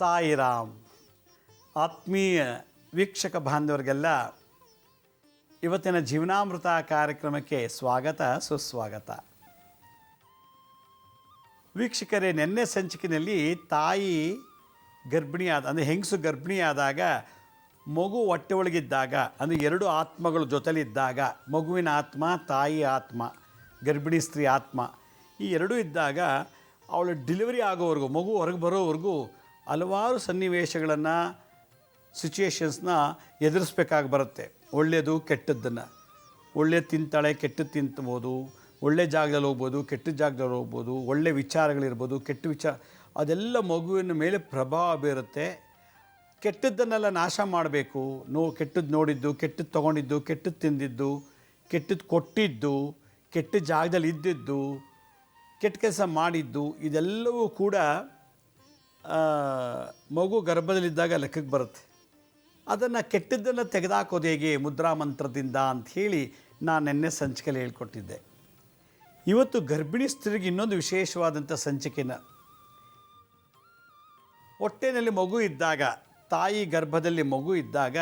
ಸಾಯಿರಾಮ್, ಆತ್ಮೀಯ ವೀಕ್ಷಕ ಬಾಂಧವರಿಗೆಲ್ಲ ಇವತ್ತಿನ ಜೀವನಾಮೃತ ಕಾರ್ಯಕ್ರಮಕ್ಕೆ ಸ್ವಾಗತ, ಸುಸ್ವಾಗತ. ವೀಕ್ಷಕರೇ, ನಿನ್ನೆ ಸಂಚಿಕೆಯಲ್ಲಿ ತಾಯಿ ಗರ್ಭಿಣಿಯಾದ, ಅಂದರೆ ಹೆಂಗಸು ಗರ್ಭಿಣಿಯಾದಾಗ ಮಗು ಹೊಟ್ಟೆ ಒಳಗಿದ್ದಾಗ ಅಂದರೆ ಎರಡು ಆತ್ಮಗಳು ಜೊತೆಲಿದ್ದಾಗ, ಮಗುವಿನ ಆತ್ಮ, ತಾಯಿ ಆತ್ಮ, ಗರ್ಭಿಣಿ ಸ್ತ್ರೀ ಆತ್ಮ, ಈ ಎರಡೂ ಇದ್ದಾಗ ಅವಳು ಡೆಲಿವರಿ ಆಗೋವರೆಗೂ, ಮಗು ಹೊರಗೆ ಬರೋವರೆಗೂ ಹಲವಾರು ಸನ್ನಿವೇಶಗಳನ್ನು ಸಿಚುಯೇಷನ್ಸ್ನ ಎದುರಿಸ್ಬೇಕಾಗಿ ಬರುತ್ತೆ. ಒಳ್ಳೆಯದು ಕೆಟ್ಟದ್ದನ್ನು. ಒಳ್ಳೆ ತಿಂತಾಳೆ ಕೆಟ್ಟದ್ದು ತಿಂತಬೋದು ಒಳ್ಳೆ ಜಾಗದಲ್ಲಿ ಹೋಗ್ಬೋದು, ಕೆಟ್ಟ ಜಾಗದಲ್ಲಿ ಹೋಗ್ಬೋದು. ಒಳ್ಳೆ ವಿಚಾರಗಳಿರ್ಬೋದು, ಕೆಟ್ಟ ವಿಚಾರ. ಅದೆಲ್ಲ ಮಗುವಿನ ಮೇಲೆ ಪ್ರಭಾವ ಬೀರುತ್ತೆ. ಕೆಟ್ಟದ್ದನ್ನೆಲ್ಲ ನಾಶ ಮಾಡಬೇಕು. ನೋ, ಕೆಟ್ಟದ್ದು ನೋಡಿದ್ದು, ಕೆಟ್ಟದ್ದು ತೊಗೊಂಡಿದ್ದು, ಕೆಟ್ಟದ್ದು ತಿಂದಿದ್ದು, ಕೆಟ್ಟದ್ದು ಕೊಟ್ಟಿದ್ದು, ಕೆಟ್ಟ ಜಾಗದಲ್ಲಿ ಇದ್ದಿದ್ದು, ಕೆಟ್ಟ ಕೆಲಸ ಮಾಡಿದ್ದು, ಇದೆಲ್ಲವೂ ಕೂಡ ಮಗು ಗರ್ಭದಲ್ಲಿದ್ದಾಗ ಲೆಕ್ಕಕ್ಕೆ ಬರುತ್ತೆ. ಅದನ್ನು ಕೆಟ್ಟದ್ದನ್ನು ತೆಗೆದಾಕೋದು ಹೇಗೆ, ಮುದ್ರಾ ಮಂತ್ರದಿಂದ ಅಂಥೇಳಿ ನಾನು ನಿನ್ನೆ ಸಂಚಿಕೆಯಲ್ಲಿ ಹೇಳ್ಕೊಟ್ಟಿದ್ದೆ. ಇವತ್ತು ಗರ್ಭಿಣಿ ಸ್ತ್ರೀಗೆ ಇನ್ನೊಂದು ವಿಶೇಷವಾದಂಥ ಸಂಚಿಕೆನ. ಹೊಟ್ಟೆಯಲ್ಲಿ ಮಗು ಇದ್ದಾಗ, ತಾಯಿ ಗರ್ಭದಲ್ಲಿ ಮಗು ಇದ್ದಾಗ,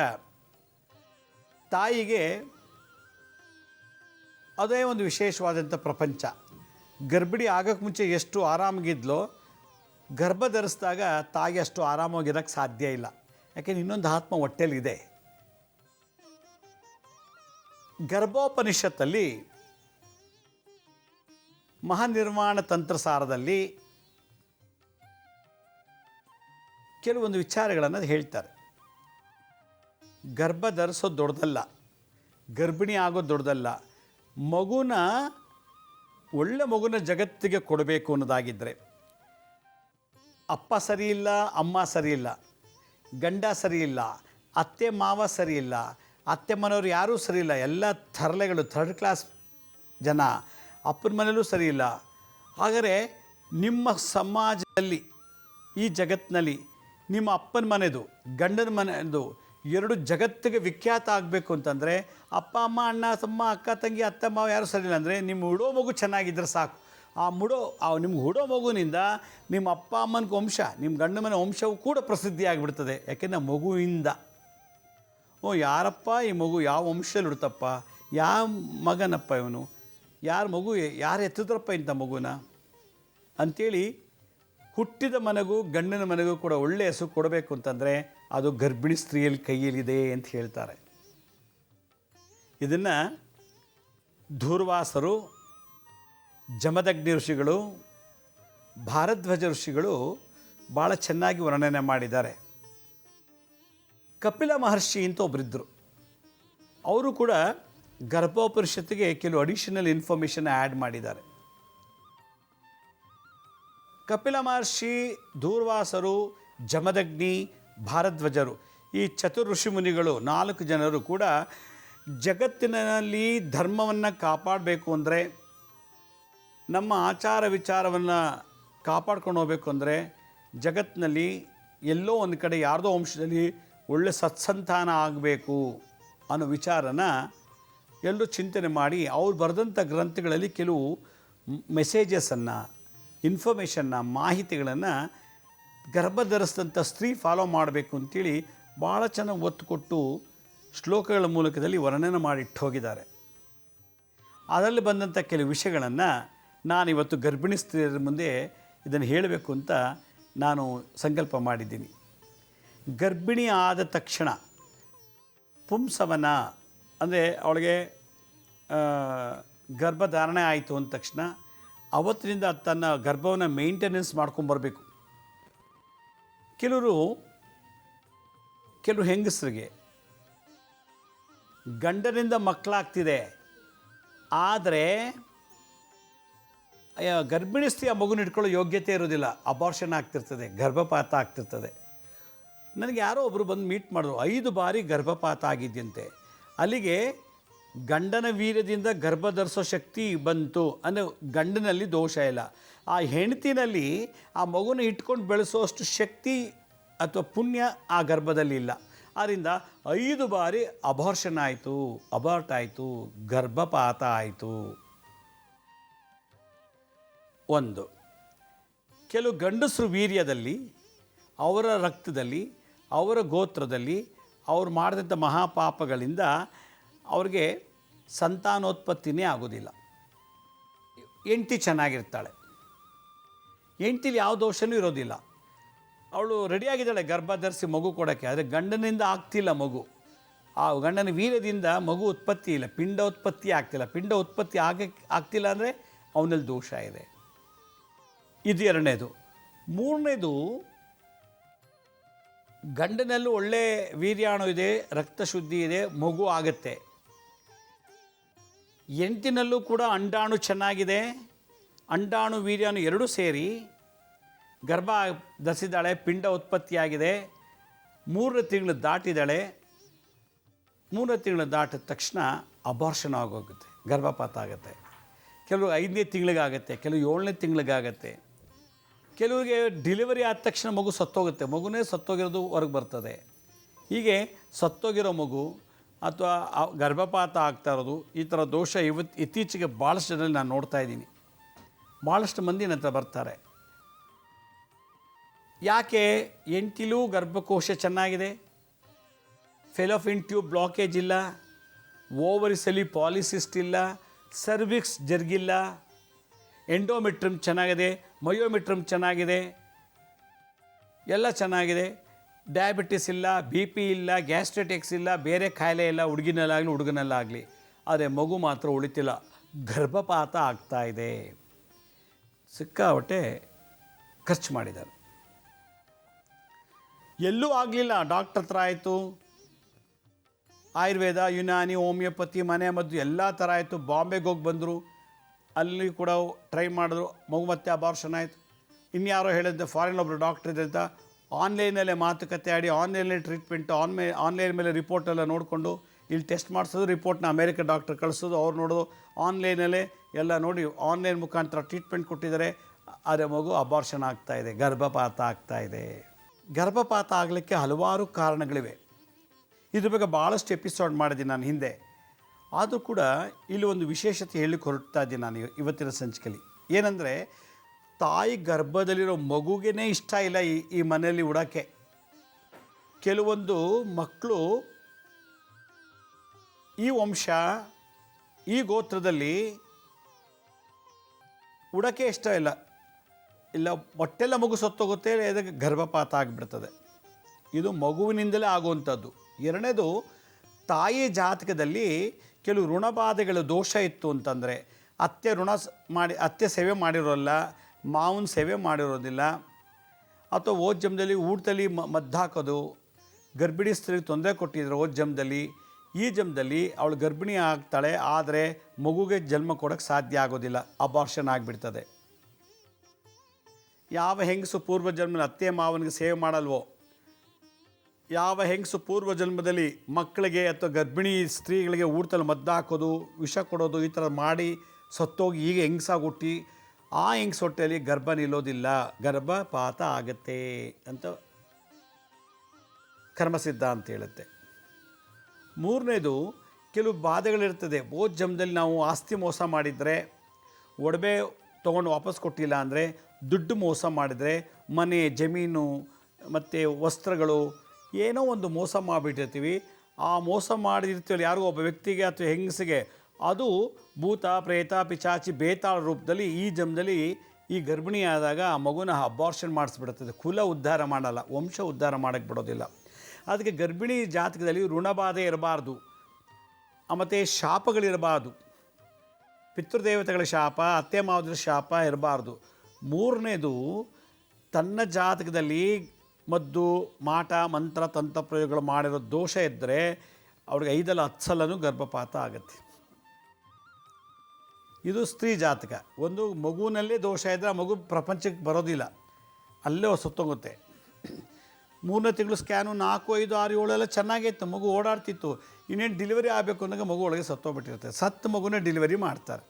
ತಾಯಿಗೆ ಅದೇ ಒಂದು ವಿಶೇಷವಾದಂಥ ಪ್ರಪಂಚ. ಗರ್ಭಿಣಿ ಆಗೋಕ್ಕೆ ಮುಂಚೆ ಎಷ್ಟು ಆರಾಮಾಗಿದ್ಲೋ ಗರ್ಭ ಧರಿಸಿದಾಗ ತಾಯಿ ಅಷ್ಟು ಆರಾಮಾಗಿರೋಕ್ಕೆ ಸಾಧ್ಯ ಇಲ್ಲ. ಯಾಕೆಂದ್ರೆ ಇನ್ನೊಂದು ಆತ್ಮ ಹೊಟ್ಟೆಲಿದೆ ಗರ್ಭೋಪನಿಷತ್ತಲ್ಲಿ ಮಹಾನಿರ್ಮಾಣ ತಂತ್ರಸಾರದಲ್ಲಿ ಕೆಲವೊಂದು ವಿಚಾರಗಳನ್ನು ಹೇಳ್ತಾರೆ. ಗರ್ಭ ಧರಿಸೋದು ದೊಡ್ಡದಲ್ಲ, ಗರ್ಭಿಣಿ ಆಗೋದು ದೊಡ್ಡದಲ್ಲ, ಮಗುನ ಒಳ್ಳೆ ಮಗುನ ಜಗತ್ತಿಗೆ ಕೊಡಬೇಕು ಅನ್ನೋದಾಗಿದ್ದರೆ ಅಪ್ಪ ಸರಿ ಇಲ್ಲ ಅಮ್ಮ ಸರಿ ಇಲ್ಲ ಗಂಡ ಸರಿ ಇಲ್ಲ ಅತ್ತೆ, ಮಾವ ಸರಿ ಇಲ್ಲ ಅತ್ತೆ ಮನೆಯವರು ಯಾರೂ ಸರಿ ಇಲ್ಲ ಎಲ್ಲ ತರಲೆಗಳು ಥರ್ಡ್ ಕ್ಲಾಸ್ ಜನ, ಅಪ್ಪನ ಮನೆಯಲ್ಲೂ ಸರಿ ಇಲ್ಲ ಹಾಗಾದರೆ ನಿಮ್ಮ ಸಮಾಜದಲ್ಲಿ, ಈ ಜಗತ್ತಿನಲ್ಲಿ ನಿಮ್ಮ ಅಪ್ಪನ ಮನೆದು, ಗಂಡನ ಮನೆದು ಎರಡು ಜಗತ್ತಿಗೆ ವಿಖ್ಯಾತ ಆಗಬೇಕು ಅಂತಂದರೆ, ಅಪ್ಪ, ಅಮ್ಮ, ಅಣ್ಣ, ತಮ್ಮ, ಅಕ್ಕ, ತಂಗಿ, ಅತ್ತೆ, ಮಾವ ಯಾರು ಸರಿ ಇಲ್ಲ ಅಂದರೆ ನಿಮ್ಮ ಹುಡೋ ಮಗು ಚೆನ್ನಾಗಿದ್ದರೆ ಸಾಕು. ಆ ಮುಡೋ, ಆ ನಿಮ್ಗೆ ಹುಡೋ ಮಗುವಿನಿಂದ ನಿಮ್ಮ ಅಪ್ಪ ಅಮ್ಮನ ವಂಶ ನಿಮ್ಮ ಗಂಡ ಮನೆ ವಂಶವು ಕೂಡ ಪ್ರಸಿದ್ಧಿಯಾಗಿಬಿಡ್ತದೆ ಯಾಕೆಂದರೆ ಮಗುವಿಂದ. ಓ, ಯಾರಪ್ಪ ಈ ಮಗು ಯಾವ ವಂಶದಲ್ಲಿ ಹುಡ್ತಪ್ಪ? ಯಾವ ಮಗನಪ್ಪ ಇವನು? ಯಾರ ಮಗು, ಯಾರು ಎತ್ತಿದ್ರಪ್ಪ ಇಂಥ ಮಗುನ? ಅಂಥೇಳಿ ಹುಟ್ಟಿದ ಮನೆಗೂ ಗಂಡನ ಮನೆಗೂ ಕೂಡ ಒಳ್ಳೆಯ ಹೆಸರು ಕೊಡಬೇಕು ಅಂತಂದರೆ ಅದು ಗರ್ಭಿಣಿ ಸ್ತ್ರೀಯಲ್ಲಿ ಕೈಯಲ್ಲಿದೆ ಅಂತ ಹೇಳ್ತಾರೆ. ಇದನ್ನು ಧೂರ್ವಾಸರು ಜಮದಗ್ನಿ ಋಷಿಗಳು ಭಾರಧ್ವಜ ಋಷಿಗಳು ಭಾಳ ಚೆನ್ನಾಗಿ ವರ್ಣನೆ ಮಾಡಿದ್ದಾರೆ. ಕಪಿಲ ಮಹರ್ಷಿ ಅಂತ ಒಬ್ಬರಿದ್ದರು ಅವರು ಕೂಡ ಗರ್ಭೋಪನಿಷತ್ತಿಗೆ ಕೆಲವು ಅಡಿಷನಲ್ ಇನ್ಫಾರ್ಮೇಷನ್ ಆ್ಯಡ್ ಮಾಡಿದ್ದಾರೆ. ಕಪಿಲ ಮಹರ್ಷಿ, ದೂರ್ವಾಸರು, ಜಮದಗ್ನಿ ಭಾರಧ್ವಜರು ಈ ಚತುರ್ ಋಷಿ ಮುನಿಗಳು ನಾಲ್ಕು ಜನರು ಕೂಡ ಜಗತ್ತಿನಲ್ಲಿ ಧರ್ಮವನ್ನು ಕಾಪಾಡಬೇಕು ಅಂದರೆ ನಮ್ಮ ಆಚಾರ ವಿಚಾರವನ್ನು ಕಾಪಾಡ್ಕೊಂಡು ಹೋಗಬೇಕು ಅಂದರೆ ಜಗತ್ತಿನಲ್ಲಿ ಎಲ್ಲೋ ಒಂದು ಕಡೆ ಯಾರ್ದೋ ವಂಶದಲ್ಲಿ ಒಳ್ಳೆ ಸತ್ಸಂತಾನ ಆಗಬೇಕು ಅನ್ನೋ ವಿಚಾರನ ಎಲ್ಲರೂ ಚಿಂತನೆ ಮಾಡಿ ಅವ್ರು ಬರೆದಂಥ ಗ್ರಂಥಗಳಲ್ಲಿ ಕೆಲವು ಮೆಸೇಜಸನ್ನು ಇನ್ಫಾರ್ಮೇಷನ್ನ, ಮಾಹಿತಿಗಳನ್ನು ಗರ್ಭ ಧರಿಸಿದಂಥ ಸ್ತ್ರೀ ಫಾಲೋ ಮಾಡಬೇಕು ಅಂತೇಳಿ ಭಾಳ ಚೆನ್ನಾಗಿ ಒತ್ತು ಕೊಟ್ಟು ಶ್ಲೋಕಗಳ ಮೂಲಕದಲ್ಲಿ ವರ್ಣನೆ ಮಾಡಿಟ್ಟು ಹೋಗಿದ್ದಾರೆ. ಅದರಲ್ಲಿ ಬಂದಂಥ ಕೆಲವು ವಿಷಯಗಳನ್ನು ನಾನಿವತ್ತು ಗರ್ಭಿಣಿ ಸ್ತ್ರೀಯರ ಮುಂದೆ ಇದನ್ನು ಹೇಳಬೇಕು ಅಂತ ನಾನು ಸಂಕಲ್ಪ ಮಾಡಿದ್ದೀನಿ. ಗರ್ಭಿಣಿ ಆದ ತಕ್ಷಣ ಪುಂಸವನ, ಅಂದರೆ ಅವಳಿಗೆ ಗರ್ಭಧಾರಣೆ ಆಯಿತು ಅಂದ ತಕ್ಷಣ ಅವತ್ತಿನಿಂದ ತನ್ನ ಗರ್ಭವನ್ನು ಮೇಂಟೆನೆನ್ಸ್ ಮಾಡ್ಕೊಂಬರ್ಬೇಕು ಕೆಲವರು, ಕೆಲವು ಹೆಂಗಸರಿಗೆ ಗಂಡನಿಂದ ಮಕ್ಕಳಾಗ್ತಿದೆ. ಆದರೆ ಗರ್ಭಿಣಿ ಸ್ತ್ರೀ ಆ ಮಗುನ ಇಟ್ಕೊಳ್ಳೋ ಯೋಗ್ಯತೆ ಇರೋದಿಲ್ಲ ಅಬಾರ್ಷನ್ ಆಗ್ತಿರ್ತದೆ, ಗರ್ಭಪಾತ ಆಗ್ತಿರ್ತದೆ. ನನಗೆ ಯಾರೋ ಒಬ್ಬರು ಬಂದು ಮೀಟ್ ಮಾಡಿದ್ರು. ಐದು ಬಾರಿ ಗರ್ಭಪಾತ ಆಗಿದ್ದಂತೆ ಅಲ್ಲಿಗೆ ಗಂಡನ ವೀರ್ಯದಿಂದ ಗರ್ಭ ಧರಿಸೋ ಶಕ್ತಿ ಬಂತು. ಅಂದರೆ ಗಂಡನಲ್ಲಿ ದೋಷ ಇಲ್ಲ. ಆ ಹೆಂಡತಿನಲ್ಲಿ ಆ ಮಗುನ ಇಟ್ಕೊಂಡು ಬೆಳೆಸೋಷ್ಟು ಶಕ್ತಿ ಅಥವಾ ಪುಣ್ಯ ಆ ಗರ್ಭದಲ್ಲಿ ಇಲ್ಲ. ಆದ್ದರಿಂದ ಐದು ಬಾರಿ ಅಬಾರ್ಷನ್ ಆಯಿತು ಅಬಾರ್ಟ್ ಆಯಿತು, ಗರ್ಭಪಾತ ಆಯಿತು. ಒಂದು. ಕೆಲವು ಗಂಡಸರು ವೀರ್ಯದಲ್ಲಿ, ಅವರ ರಕ್ತದಲ್ಲಿ, ಅವರ ಗೋತ್ರದಲ್ಲಿ, ಅವ್ರು ಮಾಡಿದಂಥ ಮಹಾಪಾಪಗಳಿಂದ ಅವ್ರಿಗೆ ಸಂತಾನೋತ್ಪತ್ತಿನೇ ಆಗೋದಿಲ್ಲ. ಹೆಂಡ್ತಿ ಚೆನ್ನಾಗಿರ್ತಾಳೆ. ಹೆಂಡ್ತಿಲಿ ಯಾವ ದೋಷನೂ ಇರೋದಿಲ್ಲ. ಅವಳು ರೆಡಿಯಾಗಿದ್ದಾಳೆ ಗರ್ಭ ಧರಿಸಿ ಮಗು ಕೊಡೋಕ್ಕೆ, ಆದರೆ ಗಂಡನಿಂದ ಆಗ್ತಿಲ್ಲ ಮಗು. ಆ ಗಂಡನ ವೀರ್ಯದಿಂದ ಮಗು ಉತ್ಪತ್ತಿ ಇಲ್ಲ, ಪಿಂಡ ಉತ್ಪತ್ತಿ ಆಗ್ತಿಲ್ಲ. ಪಿಂಡ ಉತ್ಪತ್ತಿ ಆಗಕ್ಕೆ ಆಗ್ತಿಲ್ಲ ಅಂದರೆ ಅವನಲ್ಲಿ ದೋಷ ಇದೆ. ಇದು ಎರಡನೇದು. ಮೂರನೇದು, ಗಂಡನಲ್ಲೂ ಒಳ್ಳೆ ವೀರ್ಯಾಣು ಇದೆ ರಕ್ತ ಶುದ್ಧಿ ಇದೆ, ಮಗು ಆಗುತ್ತೆ. ಎಂಟಿನಲ್ಲೂ ಕೂಡ ಅಂಡಾಣು ಚೆನ್ನಾಗಿದೆ, ಅಂಡಾಣು ವೀರ್ಯಾಣು ಎರಡೂ ಸೇರಿ ಗರ್ಭ ಧರಿಸಿದ್ದಾಳೆ, ಪಿಂಡ ಉತ್ಪತ್ತಿಯಾಗಿದೆ. ಮೂರನೇ ತಿಂಗಳು ದಾಟಿದಾಳೆ, ಮೂರನೇ ತಿಂಗಳು ದಾಟಿದ ತಕ್ಷಣ ಅಬಾರ್ಷನ್ ಆಗೋಗುತ್ತೆ, ಗರ್ಭಪಾತ ಆಗುತ್ತೆ. ಕೆಲವು ಐದನೇ ತಿಂಗಳಿಗಾಗತ್ತೆ, ಕೆಲವು ಏಳನೇ ತಿಂಗಳಿಗಾಗತ್ತೆ. ಕೆಲವರಿಗೆ ಡೆಲಿವರಿ ಆದ ತಕ್ಷಣ ಮಗು ಸತ್ತೋಗುತ್ತೆ. ಮಗುನೇ ಸತ್ತೋಗಿರೋದು ಹೊರಗೆ ಬರ್ತದೆ. ಹೀಗೆ ಸತ್ತೋಗಿರೋ ಮಗು ಅಥವಾ ಗರ್ಭಪಾತ ಆಗ್ತಾ ಇರೋದು, ಈ ಥರ ದೋಷ ಇವತ್ತು ಇತ್ತೀಚೆಗೆ ಭಾಳಷ್ಟು ಜನರಲ್ಲಿ ನಾನು ನೋಡ್ತಾ ಇದ್ದೀನಿ. ಭಾಳಷ್ಟು ಮಂದಿ ನನ್ನ ಬರ್ತಾರೆ. ಯಾಕೆ ಎಂಟಿಲೂ ಗರ್ಭಕೋಶ ಚೆನ್ನಾಗಿದೆ? ಫೆಲೋಫಿನ್ ಟ್ಯೂಬ್ ಬ್ಲಾಕೇಜ್ ಇಲ್ಲ. ಓವರಿಸಲಿ ಪಾಲಿಸಿಸ್ಟ್ ಇಲ್ಲ. ಸರ್ವಿಕ್ಸ್ ಜರುಗಿಲ್ಲ ಎಂಡೋಮೆಟ್ರಮ್ ಚೆನ್ನಾಗಿದೆ ಮಯೋಮೆಟ್ರಮ್ ಚೆನ್ನಾಗಿದೆ, ಎಲ್ಲ ಚೆನ್ನಾಗಿದೆ. ಡಯಾಬಿಟಿಸ್ ಇಲ್ಲ ಬಿ ಪಿ ಇಲ್ಲ ಗ್ಯಾಸ್ಟ್ರೆಟಿಕ್ಸ್ ಇಲ್ಲ, ಬೇರೆ ಕಾಯಿಲೆ ಇಲ್ಲ, ಹುಡುಗಿನಲ್ಲಾಗಲಿ, ಹುಡುಗನಲ್ಲಾಗಲಿ. ಆದರೆ ಮಗು ಮಾತ್ರ ಉಳಿತಿಲ್ಲ. ಗರ್ಭಪಾತ ಆಗ್ತಾ ಇದೆ. ಸಿಕ್ಕಾಪಟ್ಟೆ ಖರ್ಚು ಮಾಡಿದ್ದಾರೆ. ಎಲ್ಲೂ ಆಗಲಿಲ್ಲ ಡಾಕ್ಟರ್ ಹತ್ರ ಆಯಿತು. ಆಯುರ್ವೇದ, ಯುನಾನಿ ಹೋಮಿಯೋಪತಿ ಮನೆ ಮದ್ದು ಎಲ್ಲ ಥರ ಆಯಿತು. ಬಾಂಬೆಗೆ ಹೋಗಿ ಬಂದರು. ಅಲ್ಲಿ ಕೂಡ ಟ್ರೈ ಮಾಡಿದ್ರು. ಮಗು ಮತ್ತೆ ಅಬಾರ್ಷನ್ ಆಯಿತು. ಇನ್ಯಾರೋ ಹೇಳಿದ್ದೆ ಫಾರಿನ್ ಒಬ್ಬರು ಡಾಕ್ಟ್ರ್ ಇದೆ ಅಂತ ಆನ್ಲೈನಲ್ಲೇ ಮಾತುಕತೆ ಆಡಿ, ಆನ್ಲೈನಲ್ಲಿ ಟ್ರೀಟ್ಮೆಂಟು ಆನ್ಮೇ ಆನ್ಲೈನ್ ಮೇಲೆ ರಿಪೋರ್ಟ್ ಎಲ್ಲ ನೋಡಿಕೊಂಡು, ಇಲ್ಲಿ ಟೆಸ್ಟ್ ಮಾಡಿಸೋದು ರಿಪೋರ್ಟ್ನ ಅಮೇರಿಕ ಡಾಕ್ಟರ್ ಕಳಿಸೋದು, ಅವ್ರು ನೋಡೋದು. ಆನ್ಲೈನಲ್ಲೇ ಎಲ್ಲ ನೋಡಿ, ಆನ್ಲೈನ್ ಮುಖಾಂತರ ಟ್ರೀಟ್ಮೆಂಟ್ ಕೊಟ್ಟಿದ್ದಾರೆ. ಆದರೆ ಮಗು ಅಬಾರ್ಷನ್ ಆಗ್ತಾ ಇದೆ, ಗರ್ಭಪಾತ ಆಗ್ತಾ ಇದೆ. ಗರ್ಭಪಾತ ಆಗಲಿಕ್ಕೆ ಹಲವಾರು ಕಾರಣಗಳಿವೆ. ಇದ್ರ ಬಗ್ಗೆ ಭಾಳಷ್ಟು ಎಪಿಸೋಡ್ ಮಾಡಿದ್ದೀನಿ ನಾನು ಹಿಂದೆ. ಆದರೂ ಕೂಡ ಇಲ್ಲಿ ಒಂದು ವಿಶೇಷತೆ ಹೇಳಿ ಹೊರಡ್ತಾ ಇದ್ದೀನಿ ನಾನು ಇವ- ಇವತ್ತಿನ ಸಂಚಿಕೆಯಲ್ಲಿ. ಏನಂದರೆ, ತಾಯಿ ಗರ್ಭದಲ್ಲಿರೋ ಮಗುಗೇ ಇಷ್ಟ ಇಲ್ಲ ಈ ಈ ಮನೆಯಲ್ಲಿ ಉಡೋಕ್ಕೆ ಕೆಲವೊಂದು ಮಕ್ಕಳು ಈ ವಂಶ, ಈ ಗೋತ್ರದಲ್ಲಿ ಉಡೋಕ್ಕೆ ಇಷ್ಟ ಇಲ್ಲ. ಇಲ್ಲ ಹೊಟ್ಟೆಲ್ಲ ಮಗು ಸತ್ತೋಗುತ್ತೆ ಅದಕ್ಕೆ ಗರ್ಭಪಾತ ಆಗಿಬಿಡ್ತದೆ. ಇದು ಮಗುವಿನಿಂದಲೇ ಆಗುವಂಥದ್ದು. ಎರಡನೇದು, ತಾಯಿ ಜಾತಕದಲ್ಲಿ ಕೆಲವು ಋಣಬಾಧೆಗಳ ದೋಷ ಇತ್ತು ಅಂತಂದರೆ ಅತ್ತೆ ಋಣ ಮಾಡಿ, ಅತ್ತೆ ಸೇವೆ ಮಾಡಿರೋಲ್ಲ, ಮಾವನ ಸೇವೆ ಮಾಡಿರೋದಿಲ್ಲ, ಅಥವಾ ಓದ್ ಊಟದಲ್ಲಿ ಮ, ಮದ್ದಾಕೋದು, ಗರ್ಭಿಣಿ ಸ್ತ್ರೀಗೆ ತೊಂದರೆ ಕೊಟ್ಟಿದ್ರು ಓದ್ ಜಮ್ದಲ್ಲಿ ಈ ಜಮದಲ್ಲಿ ಅವಳು ಗರ್ಭಿಣಿ ಆಗ್ತಾಳೆ, ಆದರೆ ಮಗುಗೆ ಜನ್ಮ ಕೊಡೋಕ್ಕೆ ಸಾಧ್ಯ ಆಗೋದಿಲ್ಲ ಅಬಾರ್ಷನ್ ಆಗಿಬಿಡ್ತದೆ. ಯಾವ ಹೆಂಗಸು ಪೂರ್ವ ಜನ್ಮದಲ್ಲಿ ಅತ್ತೆ ಮಾವನಿಗೆ ಸೇವೆ ಮಾಡಲ್ವೋ ಯಾವ ಹೆಂಗಸು ಪೂರ್ವ ಜನ್ಮದಲ್ಲಿ ಮಕ್ಕಳಿಗೆ ಅಥವಾ ಗರ್ಭಿಣಿ ಸ್ತ್ರೀಗಳಿಗೆ ಊಟದಲ್ಲಿ ಮದ್ದು ಹಾಕೋದು, ವಿಷ ಕೊಡೋದು ಈ ಥರ ಮಾಡಿ ಸತ್ತೋಗಿ ಈಗ ಹೆಂಗಸಾಗಿ ಹುಟ್ಟಿ, ಆ ಹೆಂಗಸ ಹೊಟ್ಟೆಯಲ್ಲಿ ಗರ್ಭ ನಿಲ್ಲೋದಿಲ್ಲ, ಗರ್ಭಪಾತ ಆಗತ್ತೆ ಅಂತ ಕರ್ಮಸಿದ್ಧ ಅಂತ ಹೇಳುತ್ತೆ. ಮೂರನೇದು, ಕೆಲವು ಬಾಧೆಗಳಿರ್ತದೆ. ಓದ್ ಜನ್ಮದಲ್ಲಿ ನಾವು ಆಸ್ತಿ ಮೋಸ ಮಾಡಿದರೆ, ಒಡವೆ ತೊಗೊಂಡು ವಾಪಸ್ ಕೊಟ್ಟಿಲ್ಲ ಅಂದರೆ, ದುಡ್ಡು ಮೋಸ ಮಾಡಿದರೆ, ಮನೆ, ಜಮೀನು, ಮತ್ತು ವಸ್ತ್ರಗಳು ಏನೋ ಒಂದು ಮೋಸ ಮಾಡಿಬಿಟ್ಟಿರ್ತೀವಿ. ಆ ಮೋಸ ಮಾಡಿರ್ತೀವಲ್ಲ ಯಾರಿಗೋ ಒಬ್ಬ ವ್ಯಕ್ತಿಗೆ ಅಥವಾ ಹೆಂಗಸಿಗೆ, ಅದು ಭೂತ, ಪ್ರೇತ ಪಿಚಾಚಿ ಬೇತಾಳ ರೂಪದಲ್ಲಿ ಈ ಜನ್ಮದಲ್ಲಿ ಈ ಗರ್ಭಿಣಿ ಆದಾಗ ಆ ಮಗುನ ಅಬಾರ್ಷನ್ ಮಾಡಿಸ್ಬಿಡುತ್ತದೆ ಕುಲ ಉದ್ಧಾರ ಮಾಡಲ್ಲ, ವಂಶ ಉದ್ಧಾರ ಮಾಡೋಕ್ಕೆ ಬಿಡೋದಿಲ್ಲ. ಅದಕ್ಕೆ ಗರ್ಭಿಣಿ ಜಾತಕದಲ್ಲಿ ಋಣಬಾಧೆ ಇರಬಾರ್ದು. ಮತ್ತು ಶಾಪಗಳಿರಬಾರ್ದು. ಪಿತೃದೇವತೆಗಳ ಶಾಪ, ಅತ್ತೆ ಮಾವದ್ರ ಶಾಪ ಇರಬಾರ್ದು. ಮೂರನೇದು ತನ್ನ ಜಾತಕದಲ್ಲಿ ಮದ್ದು, ಮಾಟ, ಮಂತ್ರ, ತಂತ್ರ ಪ್ರಯೋಗಗಳು ಮಾಡಿರೋ ದೋಷ ಇದ್ದರೆ ಅವ್ರಿಗೆ ಐದಲ್ಲ ಹತ್ತು ಸಲನೂ ಗರ್ಭಪಾತ ಆಗುತ್ತೆ. ಇದು ಸ್ತ್ರೀ ಜಾತಕ. ಒಂದು ಮಗುವಿನಲ್ಲೇ ದೋಷ ಇದ್ದರೆ ಆ ಮಗು ಪ್ರಪಂಚಕ್ಕೆ ಬರೋದಿಲ್ಲ. ಅಲ್ಲೇ ಸುತ್ತೋಗುತ್ತೆ ಮೂರನೇ ತಿಂಗಳು ಸ್ಕ್ಯಾನು ನಾಲ್ಕು, ಐದು, ಆರು ಏಳು ಎಲ್ಲ ಚೆನ್ನಾಗಿತ್ತು ಮಗು ಓಡಾಡ್ತಿತ್ತು. ಇನ್ನೇನು ಡಿಲಿವರಿ ಆಗಬೇಕು ಅಂದಾಗ ಮಗು ಒಳಗೆ ಸತ್ತೋಗ್ಬಿಟ್ಟಿರುತ್ತೆ. ಸತ್ತು ಮಗುನೇ ಡಿಲಿವರಿ ಮಾಡ್ತಾರೆ.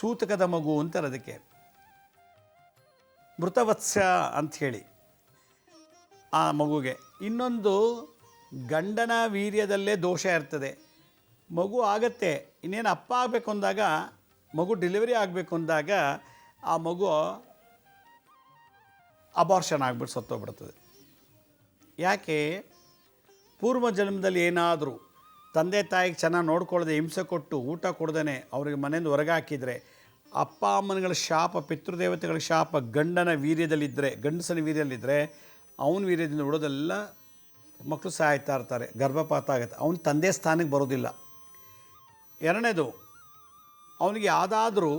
ಸೂತಕದ ಮಗು ಅಂತಾರೆ ಅದಕ್ಕೆ ಮೃತವತ್ಸ ಅಂಥೇಳಿ ಆ ಮಗುಗೆ. ಇನ್ನೊಂದು ಗಂಡನ ವೀರ್ಯದಲ್ಲೇ ದೋಷ ಇರ್ತದೆ. ಮಗು ಆಗತ್ತೆ. ಇನ್ನೇನು ಅಪ್ಪ ಆಗಬೇಕು ಅಂದಾಗ ಮಗು ಡೆಲಿವರಿ ಆಗಬೇಕು ಅಂದಾಗ ಆ ಮಗು ಅಬಾರ್ಷನ್ ಆಗಿಬಿಟ್ಟು ಸತ್ತೋಗ್ಬಿಡ್ತದೆ. ಯಾಕೆ? ಪೂರ್ವ ಜನ್ಮದಲ್ಲಿ ಏನಾದರೂ ತಂದೆ ತಾಯಿಗೆ ಚೆನ್ನಾಗಿ ನೋಡ್ಕೊಳ್ಳದೆ ಹಿಂಸೆ ಕೊಟ್ಟು ಊಟ ಕೊಡ್ದೇ ಅವ್ರಿಗೆ ಮನೆಯಿಂದ ಹೊರಗೆ ಹಾಕಿದರೆ, ಅಪ್ಪ ಅಮ್ಮನಗಳ ಶಾಪ, ಪಿತೃದೇವತೆಗಳ ಶಾಪ ಗಂಡನ ವೀರ್ಯದಲ್ಲಿದ್ದರೆ ಗಂಡಸನ ವೀರ್ಯದಲ್ಲಿದ್ದರೆ ಅವನ ವೀರ್ಯದಿಂದ ಉಳೋದೆಲ್ಲ ಮಕ್ಕಳು ಸಾಯ್ತಾ ಇರ್ತಾರೆ, ಗರ್ಭಪಾತ ಆಗುತ್ತೆ. ಅವನ ತಂದೆ ಸ್ಥಾನಕ್ಕೆ ಬರೋದಿಲ್ಲ. ಎರಡನೇದು, ಅವನಿಗೆ ಯಾವುದಾದ್ರೂ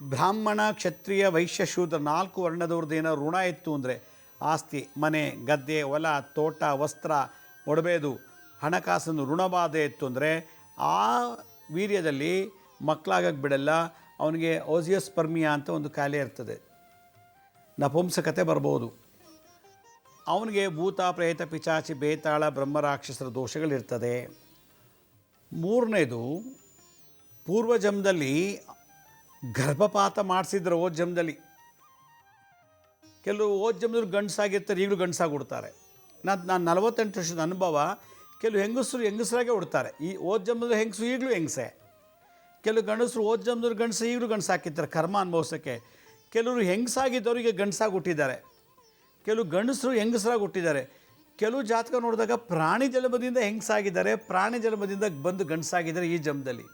ಬ್ರಾಹ್ಮಣ, ಕ್ಷತ್ರಿಯ, ವೈಶ್ಯ, ಶೂದ್ರ ನಾಲ್ಕು ವರ್ಣದವ್ರದ್ದು ಏನೋ ಋಣ ಇತ್ತು ಅಂದರೆ, ಆಸ್ತಿ, ಮನೆ, ಗದ್ದೆ, ಹೊಲ, ತೋಟ, ವಸ್ತ್ರ ಒಡಬೇದು ಹಣಕಾಸನ್ನು ಋಣಬಾಧೆ ಇತ್ತು ಅಂದರೆ, ಆ ವೀರ್ಯದಲ್ಲಿ ಮಕ್ಕಳಾಗಕ್ಕೆ ಬಿಡಲ್ಲ, ಅವನಿಗೆ ಓಸಿಯಸ್ಪರ್ಮಿಯಾ ಅಂತ ಒಂದು ಕಾಯಿಲೆ ಇರ್ತದೆ. ನಪುಂಸಕತೆ ಬರ್ಬೋದು. ಅವನಿಗೆ ಭೂತ, ಪ್ರೇತ ಪಿಚಾಚಿ ಬೇತಾಳ, ಬ್ರಹ್ಮರಾಕ್ಷಸರ ದೋಷಗಳಿರ್ತದೆ. ಮೂರನೇದು ಪೂರ್ವ ಜನ್ಮದಲ್ಲಿ ಗರ್ಭಪಾತ ಮಾಡಿಸಿದ್ರು ಓದ್ ಜನ್ಮದಲ್ಲಿ. ಕೆಲವು ಓದ್ ಜನ್ಮದಲ್ಲಿ ಗಂಡಸಾಗಿರ್ತಾರೆ, ಈಗಲೂ ಗಂಡಸಾಗಿ ನಾನು ನಾನು ನಲವತ್ತೆಂಟು ವರ್ಷದ ಅನುಭವ, ಕೆಲವು ಹೆಂಗಸರು ಹೆಂಗಸರಾಗೆ ಉಡ್ತಾರೆ ಈ ಓದ್ ಜನ್ಮದ ಹೆಂಗಸು ಈಗಲೂ ಹೆಂಗಸೆ. ಕೆಲವು ಗಂಡಸರು ಓದ್ ಜನ್ಮದ ಗಂಡಸು, ಈಗಲೂ ಗಂಡಸಾಕಿರ್ತಾರೆ ಕರ್ಮ ಅನುಭವಿಸೋಕ್ಕೆ. ಕೆಲವರು ಹೆಂಗಸಾಗಿದ್ದವರಿಗೆ ಗಂಡಸಾಗಿ ಹುಟ್ಟಿದ್ದಾರೆ. ಕೆಲವು ಗಂಡಸರು ಹೆಂಗಸರಾಗಿ ಹುಟ್ಟಿದ್ದಾರೆ. ಕೆಲವು ಜಾತಕ ನೋಡಿದಾಗ ಪ್ರಾಣಿ ಜನ್ಮದಿಂದ ಹೆಂಗಸಾಗಿದ್ದಾರೆ, ಪ್ರಾಣಿ ಜನ್ಮದಿಂದ ಬಂದು ಗಂಡಸಾಗಿದ್ದಾರೆ ಈ ಜನ್ಮದಲ್ಲಿ.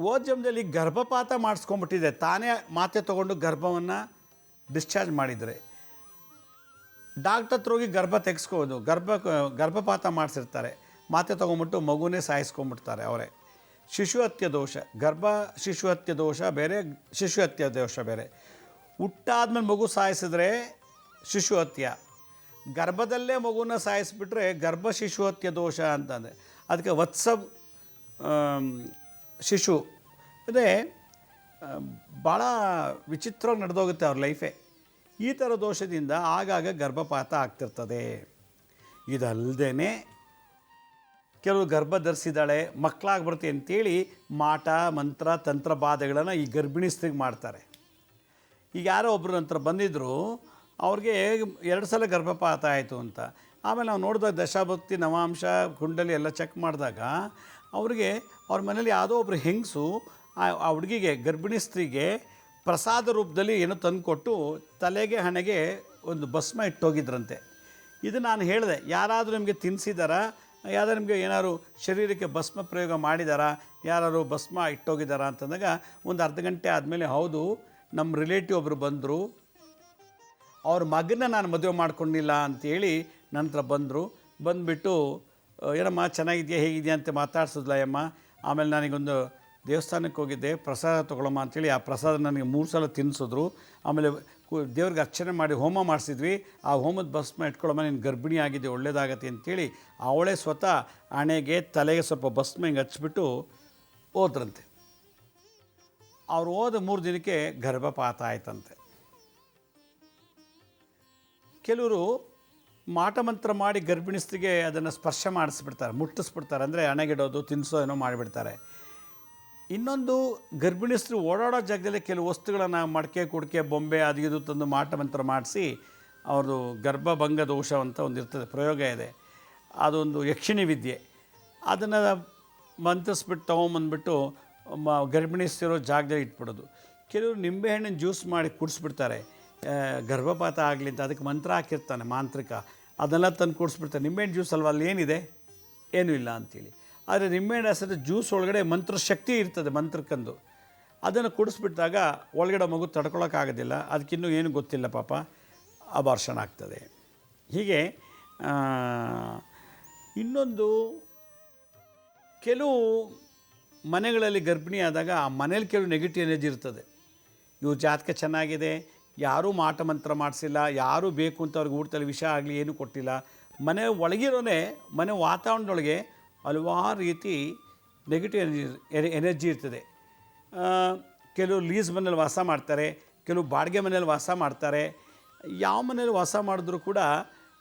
ಓ ಜನ್ಮದಲ್ಲಿ ಗರ್ಭಪಾತ ಮಾಡಿಸ್ಕೊಂಡ್ಬಿಟ್ಟಿದೆ. ತಾನೇ ಮಾತೆ ತೊಗೊಂಡು ಗರ್ಭವನ್ನು ಡಿಸ್ಚಾರ್ಜ್ ಮಾಡಿದರೆ. ಡಾಕ್ಟರ್ ಹತ್ರ ಹೋಗಿ ಗರ್ಭ ತೆಗೆಸ್ಕೋದು ಗರ್ಭ, ಗರ್ಭಪಾತ ಮಾಡಿಸಿರ್ತಾರೆ. ಮಾತೆ ತೊಗೊಂಬಿಟ್ಟು ಮಗುನೇ ಸಾಯಿಸ್ಕೊಂಬಿಡ್ತಾರೆ ಅವರೇ. ಶಿಶು ಹತ್ಯೆ ದೋಷ, ಗರ್ಭ ಶಿಶು ಹತ್ಯೆ ದೋಷ ಬೇರೆ, ಶಿಶು ಹತ್ಯೆ ದೋಷ ಬೇರೆ. ಹುಟ್ಟಾದ್ಮೇಲೆ ಮಗು ಸಾಯಿಸಿದ್ರೆ ಶಿಶು ಹತ್ಯ. ಗರ್ಭದಲ್ಲೇ ಮಗುನ ಸಾಯಿಸಿಬಿಟ್ರೆ ಗರ್ಭ ಶಿಶು ಹತ್ಯ ದೋಷ ಅಂತಂದರೆ ಅದಕ್ಕೆ ವತ್ಸ ಶಿಶು. ಅದೇ ಭಾಳ ವಿಚಿತ್ರವಾಗಿ ನಡೆದೋಗುತ್ತೆ ಅವ್ರ ಲೈಫೇ. ಈ ಥರ ದೋಷದಿಂದ ಆಗಾಗ ಗರ್ಭಪಾತ ಆಗ್ತಿರ್ತದೆ. ಇದಲ್ಲದೇ ಕೆಲವು ಗರ್ಭ ಧರಿಸಿದಾಳೆ ಮಕ್ಕಳಾಗ್ಬರ್ತಿ ಅಂತೇಳಿ ಮಾಟ, ಮಂತ್ರ, ತಂತ್ರ, ಬಾಧೆಗಳನ್ನು ಈ ಗರ್ಭಿಣಿ ಸ್ತ್ರೀಗೆ ಮಾಡ್ತಾರೆ. ಈಗ ಯಾರೋ ಒಬ್ಬರು ನಂತರ ಬಂದಿದ್ದರು ಅವ್ರಿಗೆ ಎರಡು ಸಲ ಗರ್ಭಪಾತ ಆಯಿತು ಅಂತ. ಆಮೇಲೆ ನಾವು ನೋಡಿದಾಗ ದಶಾಭಕ್ತಿ, ನವಾಂಶ, ಕುಂಡಲಿ ಎಲ್ಲ ಚೆಕ್ ಮಾಡಿದಾಗ ಅವ್ರಿಗೆ ಅವ್ರ ಮನೇಲಿ ಯಾವುದೋ ಒಬ್ಬರು ಹೆಂಗಸು, ಆ ಹುಡುಗಿಗೆ, ಗರ್ಭಿಣಿ ಸ್ತ್ರೀಗೆ ಪ್ರಸಾದ ರೂಪದಲ್ಲಿ ಏನೋ ತಂದುಕೊಟ್ಟು ತಲೆಗೆ, ಹಣೆಗೆ ಒಂದು ಭಸ್ಮ ಇಟ್ಟೋಗಿದ್ರಂತೆ. ಇದು ನಾನು ಹೇಳಿದೆ, ಯಾರಾದರೂ ನಿಮಗೆ ತಿನ್ನಿಸಿದಾರಾ ಯಾರು ನಿಮಗೆ ಏನಾದ್ರು ಶರೀರಕ್ಕೆ ಭಸ್ಮ ಪ್ರಯೋಗ ಮಾಡಿದಾರಾ? ಯಾರಾದ್ರು ಭಸ್ಮ ಇಟ್ಟೋಗಿದ್ದಾರಾ ಅಂತಂದಾಗ ಒಂದು ಅರ್ಧ ಗಂಟೆ ಆದಮೇಲೆ ಹೌದು ನಮ್ಮ ರಿಲೇಟಿವ್ ಒಬ್ಬರು ಬಂದರು. ಅವ್ರ ಮಗನ ನಾನು ಮದುವೆ ಮಾಡ್ಕೊಂಡಿಲ್ಲ ಅಂತೇಳಿ ಹತ್ರ ಬಂದರು. ಬಂದುಬಿಟ್ಟು ಏನಮ್ಮ, ಚೆನ್ನಾಗಿದೆಯಾ, ಹೇಗಿದೆಯಾ? ಅಂತ ಮಾತಾಡ್ಸಿದ್ಲ ಅಮ್ಮ ಆಮೇಲೆ ನನಗೊಂದು ದೇವಸ್ಥಾನಕ್ಕೆ ಹೋಗಿದ್ದೆ. ಪ್ರಸಾದ ತೊಗೊಳಮ್ಮ ಅಂತೇಳಿ ಆ ಪ್ರಸಾದ ನನಗೆ ಮೂರು ಸಲ ತಿನ್ನಿಸಿದ್ರು. ಆಮೇಲೆ ದೇವ್ರಿಗೆ ಅರ್ಚನೆ ಮಾಡಿ ಹೋಮ ಮಾಡಿಸಿದ್ವಿ. ಆ ಹೋಮದ ಬಸ್ಮ ಇಟ್ಕೊಳ್ಳಮ್ಮ, ನೀನು ಗರ್ಭಿಣಿ ಆಗಿದೆ ಒಳ್ಳೇದಾಗತ್ತೆ ಅಂತೇಳಿ ಅವಳೇ ಸ್ವತಃ ಹಣೆಗೆ ತಲೆಗೆ ಸ್ವಲ್ಪ ಭಸ್ಮ ಹಿಂಗೆ ಹಚ್ಬಿಟ್ಟು ಹೋದ್ರಂತೆ. ಅವ್ರು ಹೋದ ಮೂರು ದಿನಕ್ಕೆ ಗರ್ಭಪಾತ ಆಯ್ತಂತೆ ಕೆಲವರು ಮಾಟಮಂತ್ರ ಮಾಡಿ ಗರ್ಭಿಣಿಸ್ತಿಗೆ ಅದನ್ನು ಸ್ಪರ್ಶ ಮಾಡಿಸ್ಬಿಡ್ತಾರೆ, ಮುಟ್ಟಿಸ್ಬಿಡ್ತಾರೆ, ಅಂದರೆ ಅಣೆಗಿಡೋದು ತಿನ್ನಿಸೋ ಏನೋ ಮಾಡಿಬಿಡ್ತಾರೆ. ಇನ್ನೊಂದು ಗರ್ಭಿಣಿಸ್ರು ಓಡಾಡೋ ಜಾಗದಲ್ಲಿ ಕೆಲವು ವಸ್ತುಗಳನ್ನು ಮಡಕೆ, ಕುಡಿಕೆ, ಬೊಂಬೆ ಅದು ಇದು ತಂದು ಮಾಟಮಂತ್ರ ಮಾಡಿಸಿ ಅವ್ರದ್ದು ಗರ್ಭಭಂಗ ದೋಷ ಅಂತ ಒಂದು ಇರ್ತದೆ, ಪ್ರಯೋಗ ಇದೆ. ಅದೊಂದು ಯಕ್ಷಿಣಿ ವಿದ್ಯೆ. ಅದನ್ನು ಮಂತ್ರಿಸ್ಬಿಟ್ಟು ತೊಗೊಂಬಂದ್ಬಿಟ್ಟು ಮ ಗರ್ಭಿಣಿಸ್ತಿರೋ ಜಾಗದಲ್ಲಿ ಇಟ್ಬಿಡೋದು. ಕೆಲವರು ನಿಂಬೆಹಣ್ಣಿನ ಜ್ಯೂಸ್ ಮಾಡಿ ಕುಡಿಸ್ಬಿಡ್ತಾರೆ. ಗರ್ಭಪಾತ ಆಗಲಿ ಅಂತ ಅದಕ್ಕೆ ಮಂತ್ರ ಹಾಕಿರ್ತಾನೆ ಮಾಂತ್ರಿಕ. ಅದನ್ನೆಲ್ಲ ತಂದು ಕುಡಿಸ್ಬಿಡ್ತಾರೆ. ನಿಂಬೆಹಣ್ಣು ಜ್ಯೂಸ್ ಅಲ್ವಾ, ಅಲ್ಲಿ ಏನಿದೆ? ಏನೂ ಇಲ್ಲ ಅಂತೇಳಿ. ಆದರೆ ನಿಂಬೆಹಣ್ಣು ಹೆಸರು ಜ್ಯೂಸ್ ಒಳಗಡೆ ಮಂತ್ರ ಶಕ್ತಿ ಇರ್ತದೆ ಮಂತ್ರಕ್ಕಂದು. ಅದನ್ನು ಕುಡಿಸ್ಬಿಟ್ಟಾಗ ಒಳಗಡೆ ಮಗು ತಡ್ಕೊಳೋಕ್ಕಾಗೋದಿಲ್ಲ ಅದಕ್ಕಿನ್ನೂ ಏನು ಗೊತ್ತಿಲ್ಲ ಪಾಪ. ಅಬಾರ್ಷಣ ಆಗ್ತದೆ. ಹೀಗೆ ಇನ್ನೊಂದು ಕೆಲವು ಮನೆಗಳಲ್ಲಿ ಗರ್ಭಿಣಿ ಆದಾಗ ಆ ಮನೇಲಿ ಕೆಲವು ನೆಗೆಟಿವ್ ಎನರ್ಜಿ ಇರ್ತದೆ. ಇವ್ರ ಜಾತಕ ಚೆನ್ನಾಗಿದೆ, ಯಾರೂ ಮಾಟ ಮಂತ್ರ ಮಾಡಿಸಿಲ್ಲ, ಯಾರೂ ಬೇಕು ಅಂತ ಅವ್ರಿಗೆ ಊಟದಲ್ಲಿ ವಿಷ ಆಗಲಿ ಏನೂ ಕೊಟ್ಟಿಲ್ಲ. ಮನೆ ಒಳಗಿರೋನೇ, ಮನೆ ವಾತಾವರಣದೊಳಗೆ ಹಲವಾರು ರೀತಿ ನೆಗೆಟಿವ್ ಎನರ್ಜಿ ಎನರ್ಜಿ ಇರ್ತದೆ. ಕೆಲವು ಲೀಸ್ ಮನೇಲಿ ವಾಸ ಮಾಡ್ತಾರೆ, ಕೆಲವು ಬಾಡಿಗೆ ಮನೇಲಿ ವಾಸ ಮಾಡ್ತಾರೆ. ಯಾವ ಮನೇಲಿ ವಾಸ ಮಾಡಿದ್ರೂ ಕೂಡ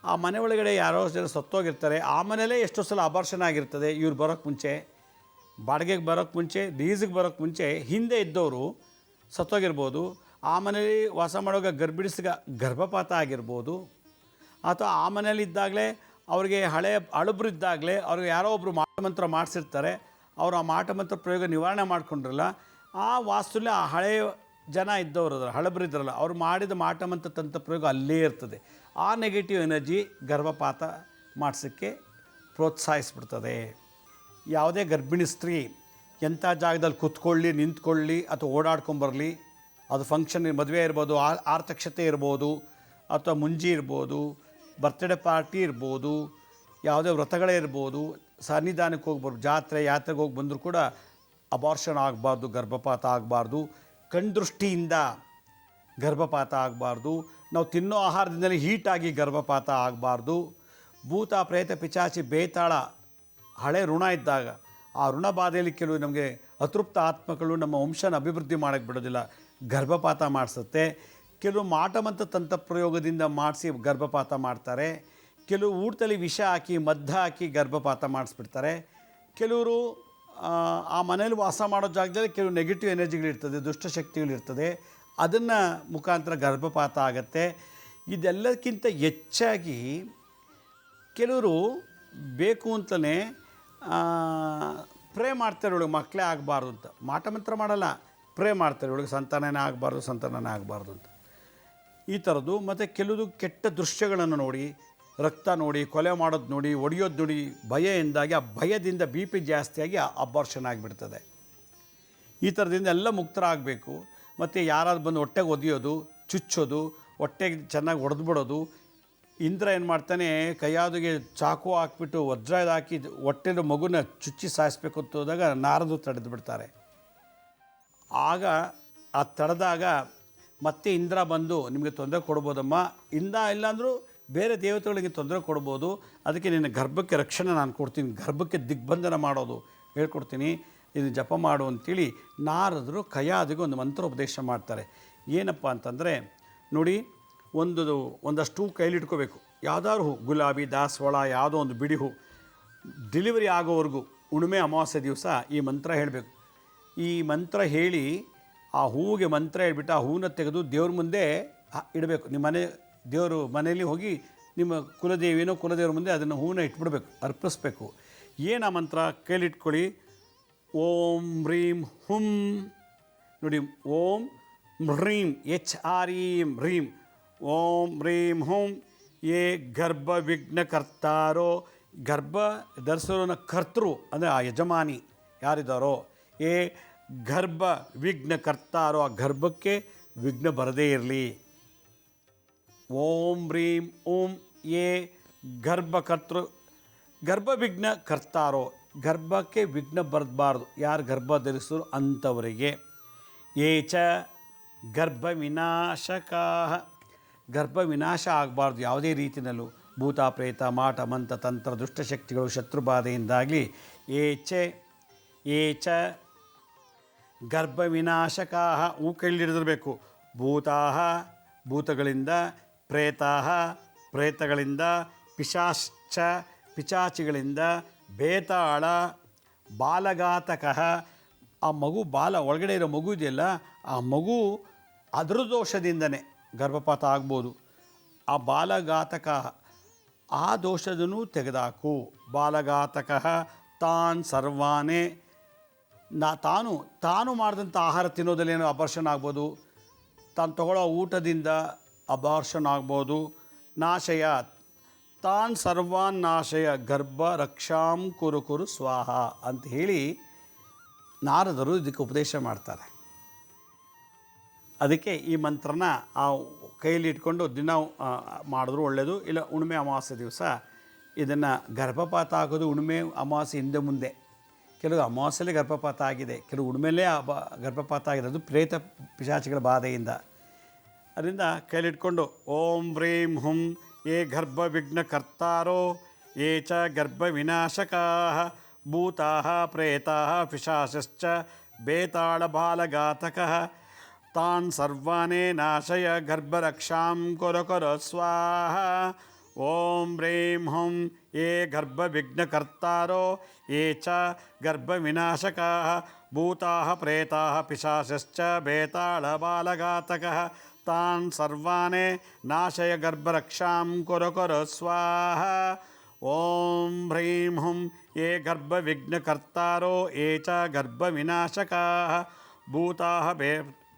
ಆ ಮನೆ ಒಳಗಡೆ ಯಾರೋ ಜನ ಸತ್ತೋಗಿರ್ತಾರೆ. ಆ ಮನೇಲೇ ಎಷ್ಟೋ ಸಲ ಅಬಾರ್ಷನ್ ಆಗಿರ್ತದೆ, ಇವ್ರು ಬರೋಕ್ಕೆ ಮುಂಚೆ. ಬಾಡಿಗೆಗೆ ಬರೋಕ್ಕೆ ಮುಂಚೆ ಲೀಸಿಗೆ ಬರೋಕ್ಕೆ ಮುಂಚೆ ಹಿಂದೆ ಇದ್ದವರು ಸತ್ತೋಗಿರ್ಬೋದು, ಆ ಮನೇಲಿ ವಾಸ ಮಾಡುವಾಗ ಗರ್ಭಿಣಿಸಿಗ ಗರ್ಭಪಾತ ಆಗಿರ್ಬೋದು, ಅಥವಾ ಆ ಮನೇಲಿ ಇದ್ದಾಗಲೇ ಅವ್ರಿಗೆ ಹಳೆ ಅಳುಬ್ರಿದ್ದಾಗಲೇ ಅವ್ರಿಗೆ ಯಾರೋ ಒಬ್ಬರು ಮಾಟಮಂತ್ರ ಮಾಡಿಸಿರ್ತಾರೆ, ಅವರು ಆ ಮಾಟಮಂತ್ರ ಪ್ರಯೋಗ ನಿವಾರಣೆ ಮಾಡ್ಕೊಂಡ್ರಲ್ಲ, ಆ ವಾಸ್ತುಲೇ ಆ ಹಳೆಯ ಜನ ಇದ್ದವರು ಹಳಬರಿದ್ರಲ್ಲ ಅವ್ರು ಮಾಡಿದ ಮಾಟಮಂತ್ರ ತಂತ್ರ ಪ್ರಯೋಗ ಅಲ್ಲೇ ಇರ್ತದೆ. ಆ ನೆಗೆಟಿವ್ ಎನರ್ಜಿ ಗರ್ಭಪಾತ ಮಾಡಿಸೋಕ್ಕೆ ಪ್ರೋತ್ಸಾಹಿಸ್ಬಿಡ್ತದೆ. ಯಾವುದೇ ಗರ್ಭಿಣಿ ಸ್ತ್ರೀ ಎಂಥ ಜಾಗದಲ್ಲಿ ಕೂತ್ಕೊಳ್ಳಿ, ನಿಂತ್ಕೊಳ್ಳಿ ಅಥವಾ ಓಡಾಡ್ಕೊಂಬರಲಿ ಅದು ಫಂಕ್ಷನ್ ಮದುವೆ ಇರ್ಬೋದು, ಆ- ಆರ್ತಕ್ಷತೆ ಇರ್ಬೋದು, ಅಥವಾ ಮುಂಜಿ ಇರ್ಬೋದು ಬರ್ತ್ಡೇ ಪಾರ್ಟಿ ಇರ್ಬೋದು, ಯಾವುದೇ ವ್ರತಗಳೇ ಇರ್ಬೋದು, ಸನ್ನಿಧಾನಕ್ಕೆ ಹೋಗ್ಬಾರ್ದು ಬರ್ ಜಾತ್ರೆ, ಯಾತ್ರೆಗೆ ಹೋಗಿ ಬಂದರೂ ಕೂಡ ಅಬಾರ್ಷನ್ ಆಗಬಾರ್ದು, ಗರ್ಭಪಾತ ಆಗಬಾರ್ದು, ಕಣ್ದೃಷ್ಟಿಯಿಂದ ಗರ್ಭಪಾತ ಆಗಬಾರ್ದು, ನಾವು ತಿನ್ನೋ ಆಹಾರದಿಂದಲೇ ಹೀಟಾಗಿ ಗರ್ಭಪಾತ ಆಗಬಾರ್ದು, ಭೂತ, ಪ್ರೇತ ಪಿಚಾಚಿ ಬೇತಾಳ ಹಳೆ ಋಣ ಇದ್ದಾಗ ಆ ಋಣ ಬಾಧೆಯಲ್ಲಿ ಕೆಲವು ನಮಗೆ ಅತೃಪ್ತ ಆತ್ಮಗಳು ನಮ್ಮ ವಂಶನ ಅಭಿವೃದ್ಧಿ ಮಾಡೋಕ್ಕೆ ಬಿಡೋದಿಲ್ಲ. ಗರ್ಭಪಾತ ಮಾಡಿಸುತ್ತೆ. ಕೆಲವು ಮಾಟಮಂತ ತಂತ್ರ ಪ್ರಯೋಗದಿಂದ ಮಾಡಿಸಿ ಗರ್ಭಪಾತ ಮಾಡ್ತಾರೆ. ಕೆಲವು ಊಟದಲ್ಲಿ ವಿಷ ಹಾಕಿ ಮದ್ದ ಹಾಕಿ ಗರ್ಭಪಾತ ಮಾಡಿಸ್ಬಿಡ್ತಾರೆ. ಕೆಲವರು ಆ, ಮನೇಲಿ ವಾಸ ಮಾಡೋ ಜಾಗದಲ್ಲಿ ಕೆಲವು ನೆಗೆಟಿವ್ ಎನರ್ಜಿಗಳಿರ್ತದೆ ದುಷ್ಟಶಕ್ತಿಗಳಿರ್ತದೆ ಅದನ್ನು ಮುಖಾಂತರ ಗರ್ಭಪಾತ ಆಗುತ್ತೆ. ಇದೆಲ್ಲಕ್ಕಿಂತ ಹೆಚ್ಚಾಗಿ ಕೆಲವರು ಬೇಕು ಅಂತಲೇ ಪ್ರೇ ಮಾಡ್ತಾರೆ ಇವಳಿಗೆ ಮಕ್ಕಳೇ ಆಗಬಾರ್ದು ಅಂತ. ಮಾಟ ಮಂತ್ರ ಮಾಡಲ್ಲ. ಪ್ರೇ ಮಾಡ್ತಾರೆ ಇವಳಿಗೆ ಸಂತಾನನೇ ಆಗಬಾರ್ದು ಸಂತಾನನೇ ಆಗಬಾರ್ದು ಅಂತ. ಈ ಥರದ್ದು ಮತ್ತು ಕೆಲವುದು ಕೆಟ್ಟ ದೃಶ್ಯಗಳನ್ನು ನೋಡಿ, ರಕ್ತ ನೋಡಿ, ಕೊಲೆ ಮಾಡೋದು ನೋಡಿ, ಒಡೆಯೋದು ನೋಡಿ ಭಯದಿಂದಾಗಿ ಆ ಭಯದಿಂದ ಬಿ ಪಿ ಜಾಸ್ತಿಯಾಗಿ ಅಬಾರ್ಷನ್ ಆಗಿಬಿಡ್ತದೆ. ಈ ಥರದಿಂದ ಎಲ್ಲ ಮುಕ್ತರಾಗಬೇಕು. ಮತ್ತು ಯಾರಾದ್ರು ಬಂದು ಹೊಟ್ಟೆಗೆ ಒದಿಯೋದು, ಚುಚ್ಚೋದು, ಹೊಟ್ಟೆಗೆ ಚೆನ್ನಾಗಿ ಹೊಡೆದ್ಬಿಡೋದು ಇಂದ್ರ ಏನು ಮಾಡ್ತಾನೆ, ಕೈಯಾದಿಗೆ ಚಾಕು ಹಾಕ್ಬಿಟ್ಟು ವಜ್ರ ಇದು ಹಾಕಿ ಹೊಟ್ಟೆದ ಮಗುನ ಚುಚ್ಚಿ ಸಾಯಿಸ್ಬೇಕು ಅಂತ ಹೋದಾಗ ನಾರದು ತಡೆದು ಬಿಡ್ತಾರೆ. ಆಗ ಆ ತಡೆದಾಗ ಮತ್ತೆ ಇಂದ್ರ ಬಂದು, ನಿಮಗೆ ತೊಂದರೆ ಕೊಡ್ಬೋದಮ್ಮ. ಇಂದ ಇಲ್ಲಾಂದರೂ ಬೇರೆ ದೇವತೆಗಳಿಗೆ ತೊಂದರೆ ಕೊಡ್ಬೋದು. ಅದಕ್ಕೆ ನಿನ್ನ ಗರ್ಭಕ್ಕೆ ರಕ್ಷಣೆ ನಾನು ಕೊಡ್ತೀನಿ. ಗರ್ಭಕ್ಕೆ ದಿಗ್ಬಂಧನ ಮಾಡೋದು ಹೇಳ್ಕೊಡ್ತೀನಿ. ಇದನ್ನು ಜಪ ಮಾಡು ಅಂತೇಳಿ ನಾರದರು ಕೈಯಾದಿಗೆ ಒಂದು ಮಂತ್ರೋಪದೇಶ ಮಾಡ್ತಾರೆ. ಏನಪ್ಪ ಅಂತಂದರೆ, ನೋಡಿ ಒಂದು ಒಂದಷ್ಟು ಕೈಲಿಟ್ಕೋಬೇಕು. ಯಾವ್ದಾದ್ರು ಹೂ, ಗುಲಾಬಿ, ದಾಸವಾಳ, ಯಾವುದೋ ಒಂದು ಬಿಡಿ ಹೂ. ಡೆಲಿವರಿ ಆಗೋವರೆಗೂ ಹುಣ್ಮೆ ಅಮಾವಾಸ್ಯೆ ದಿವಸ ಈ ಮಂತ್ರ ಹೇಳಬೇಕು. ಈ ಮಂತ್ರ ಹೇಳಿ, ಆ ಹೂವಿಗೆ ಮಂತ್ರ ಹೇಳ್ಬಿಟ್ಟು ಆ ಹೂವನ್ನ ತೆಗೆದು ದೇವ್ರ ಮುಂದೆ ಇಡಬೇಕು. ನಿಮ್ಮ ಮನೆ, ದೇವರು ಮನೆಯಲ್ಲಿ ಹೋಗಿ ನಿಮ್ಮ ಕುಲದೇವಿನೋ ಕುಲದೇವ್ರ ಮುಂದೆ ಅದನ್ನು ಹೂವನ್ನ ಇಟ್ಬಿಡ್ಬೇಕು, ಅರ್ಪಿಸ್ಬೇಕು. ಏನು ಆ ಮಂತ್ರ? ಕೈಲಿಟ್ಕೊಳ್ಳಿ. ಓಂ ಹ್ರೀಂ ಹುಂ. ನೋಡಿ, ಓಂ ಹ್ರೀಂ, ಎಚ್ ಆರ್ ಈಂ ಹ್ರೀಂ. ಓಂ ಹ್ರೀಂ ಹೂಂ ಏ ಗರ್ಭ ವಿಘ್ನಕರ್ತಾರೋ ಗರ್ಭ ಧರಿಸೋನ ಕರ್ತೃ, ಅಂದರೆ ಆ ಯಜಮಾನಿ ಯಾರಿದ್ದಾರೋ ಏ ಗರ್ಭ ವಿಘ್ನಕರ್ತಾರೋ ಆ ಗರ್ಭಕ್ಕೆ ವಿಘ್ನ ಬರದೇ ಇರಲಿ. ಓಂ ಹ್ರೀಂ ಓಂ ಏ ಗರ್ಭಕರ್ತೃ ಗರ್ಭ ವಿಘ್ನ ಕರ್ತಾರೋ ಗರ್ಭಕ್ಕೆ ವಿಘ್ನ ಬರಬಾರ್ದು ಯಾರು ಗರ್ಭ ಧರಿಸಿದ್ರು ಅಂಥವರಿಗೆ. ಏ ಚ ಗರ್ಭ ವಿನಾಶ ಆಗಬಾರ್ದು ಯಾವುದೇ ರೀತಿಯಲ್ಲೂ. ಭೂತ, ಪ್ರೇತ, ಮಾಟ ಮಂತ ತಂತ್ರ, ದುಷ್ಟಶಕ್ತಿಗಳು ಶತ್ರುಬಾಧೆಯಿಂದಾಗಲಿ ಏಚ ಏ ಚ, ಗರ್ಭ ವಿನಾಶಕಾ ಹೂ ಕೈಲಿಡಿದಿರಬೇಕು ಭೂತಾ ಭೂತಗಳಿಂದ ಪ್ರೇತಾ ಪ್ರೇತಗಳಿಂದ, ಪಿಶಾಶ್ಚ, ಪಿಶಾಚಿಗಳಿಂದ, ಬೇತಾಳ, ಬಾಲಘಾತಕ. ಆ ಮಗು ಬಾಲ ಒಳಗಡೆ ಇರೋ ಮಗು ಇದೆಯಲ್ಲ, ಆ ಮಗು ಅದ್ರ ದೋಷದಿಂದನೇ ಗರ್ಭಪಾತ ಆಗ್ಬೋದು. ಆ ಬಾಲಘಾತಕ ಆ ದೋಷದನ್ನು ತೆಗೆದಾಕು. ಬಾಲಘಾತಕ ತಾನ್ ಸರ್ವಾನೇ. ನಾ ತಾನು ತಾನು ಮಾಡಿದಂಥ ಆಹಾರ ತಿನ್ನೋದಲ್ಲಿ ಏನೋ ಅಬರ್ಷನ್ ಆಗ್ಬೋದು? ತಾನು ತಗೊಳ್ಳೋ ಊಟದಿಂದ ಅಬಾರ್ಷನ್ ಆಗ್ಬೋದು. ನಾಶಯ, ತಾನ್ ಸರ್ವಾನ್ ನಾಶಯ, ಗರ್ಭ ರಕ್ಷಾಂ ಕುರು ಸ್ವಾಹ ಅಂತ ಹೇಳಿ ನಾರದರು ಇದಕ್ಕೆ ಉಪದೇಶ ಮಾಡ್ತಾರೆ. ಅದಕ್ಕೆ ಈ ಮಂತ್ರನ ಆ ಕೈಯಲ್ಲಿ ಇಟ್ಕೊಂಡು ದಿನ ಮಾಡಿದ್ರೂ ಒಳ್ಳೆಯದು ಇಲ್ಲ ಉಣ್ಮೆ ಅಮಾವಾಸ್ಯೆ ದಿವಸ ಇದನ್ನು ಗರ್ಭಪಾತ ಆಗೋದು ಉಣ್ಮೆ ಅಮಾವಾಸ್ಯೆ ಹಿಂದೆ ಮುಂದೆ. ಕೆಲವು ಅಮಾವಾಸ್ಯೆಲ್ಲೇ ಗರ್ಭಪಾತ ಆಗಿದೆ, ಕೆಲವು ಉಣ್ಮೆಲೇ ಗರ್ಭಪಾತ ಆಗಿದೆ. ಅದು ಪ್ರೇತ ಪಿಶಾಚಿಗಳ ಬಾಧೆಯಿಂದ. ಅದರಿಂದ ಕೈಲಿಟ್ಕೊಂಡು ಓಂ ಹ್ರೀಂ ಹುಂ ಏ ಗರ್ಭ ವಿಘ್ನ ಕರ್ತಾರೋ ಏ ಚ ಗರ್ಭ ವಿನಾಶಕಾ ಭೂತಾ ಪ್ರೇತಾ ಪಿಶಾಚಶ್ಚ, ಬೇತಾಳ ಬಾಲಘಾತಕ ತಾನ್ ಸರ್ವಾನೇ ನಾಶಯ ಗರ್ಭರಕ್ಷಾಂ ಕೊರ ಕೊರ ಸ್ವಾಹ ಓಂ ಹ್ರೀಂ ಹುಂ ಏ ಗರ್ಭ ವಿಘ್ನ ಕರ್ತಾರೋ ಏ ಚ ಗರ್ಭ ವಿನಾಶಕಾ ಭೂತಾ ಪ್ರೇತಾ ಪಿಶಾಚಶ್ಚ ಬೇತಾಳ ಬಾಲಘಾತಕ ತಾನ್ ಸರ್ವಾನೇ ನಾಶಯ ಗರ್ಭರಕ್ಷಾಂ ಕೊರ ಕೊರ ಸ್ವಾಹ ಓಂ ಹ್ರೀಂ ಹುಂ ಏ